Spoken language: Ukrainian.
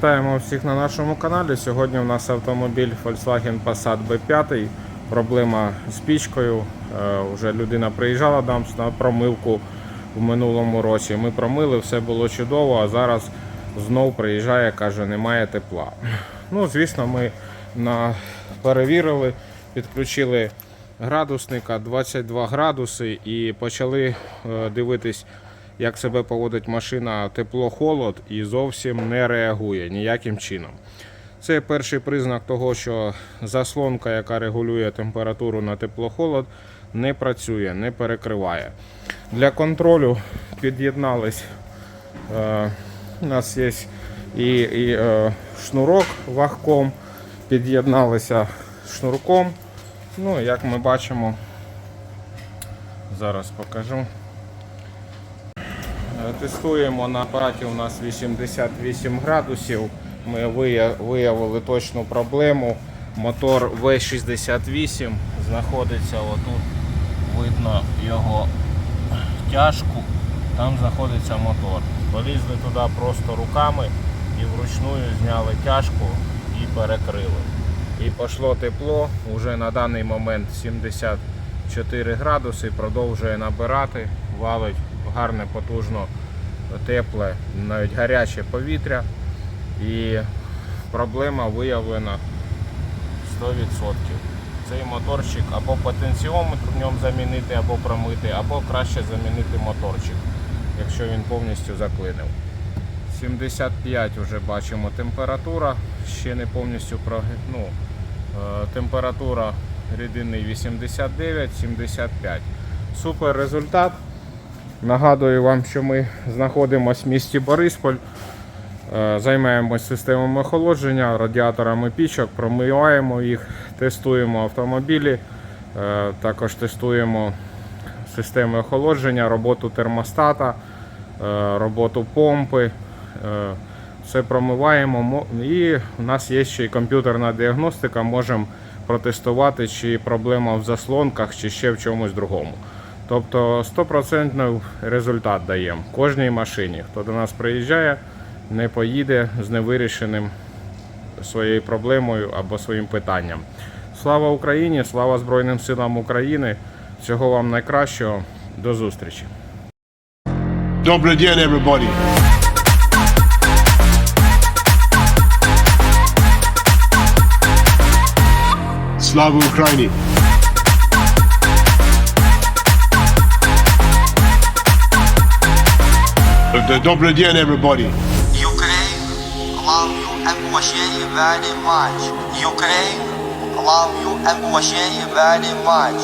Вітаємо всіх на нашому каналі. Сьогодні у нас автомобіль Volkswagen Passat B5. Проблема з пічкою. Е, Вже людина приїжджала нас на промивку в минулому році. Ми промили, все було чудово, а зараз знов приїжджає, каже, немає тепла. Ну, звісно, ми на... перевірили, підключили градусника 22 градуси і почали е, дивитись як себе поводить машина тепло-холод і зовсім не реагує ніяким чином. Це перший признак того, що заслонка, яка регулює температуру на тепло-холод, не працює, не перекриває. Для контролю під'єднались. Е, у нас є і, і е, шнурок вагком, під'єдналися шнурком. Ну, як ми бачимо, зараз покажу. Е, Тестуємо на апараті у нас 88 градусів. Ми виявили точну проблему. Мотор V68 знаходиться отут. Видно його тяжку. Там знаходиться мотор. Полізли туди просто руками і вручную зняли тяжку і перекрили. І пішло тепло. Уже на даний момент 74 градуси. Продовжує набирати, валить гарне, потужно, тепле, навіть гаряче повітря. І проблема виявлена 100%. Цей моторчик або потенціометр в ньому замінити, або промити, або краще замінити моторчик, якщо він повністю заклинив. 75 вже бачимо температура, ще не повністю ну, е, температура рідини 89-75. Супер результат. Нагадую вам, що ми знаходимося в місті Борисполь. Е, Займаємось системами охолодження, радіаторами пічок, промиваємо їх, тестуємо автомобілі, е, також тестуємо системи охолодження, роботу термостата, е, роботу помпи. Все промиваємо і у нас є ще й комп'ютерна діагностика, можемо протестувати, чи проблема в заслонках, чи ще в чомусь другому. Тобто 100% результат даємо кожній машині. Хто до нас приїжджає, не поїде з невирішеним своєю проблемою або своїм питанням. Слава Україні! Слава Збройним силам України! Всього вам найкращого. До зустрічі! Добрый день, everybody. Слава Украине! Д- Добрый день, everybody. Ukraine, love you and appreciate very much. Ukraine, love you and appreciate very much.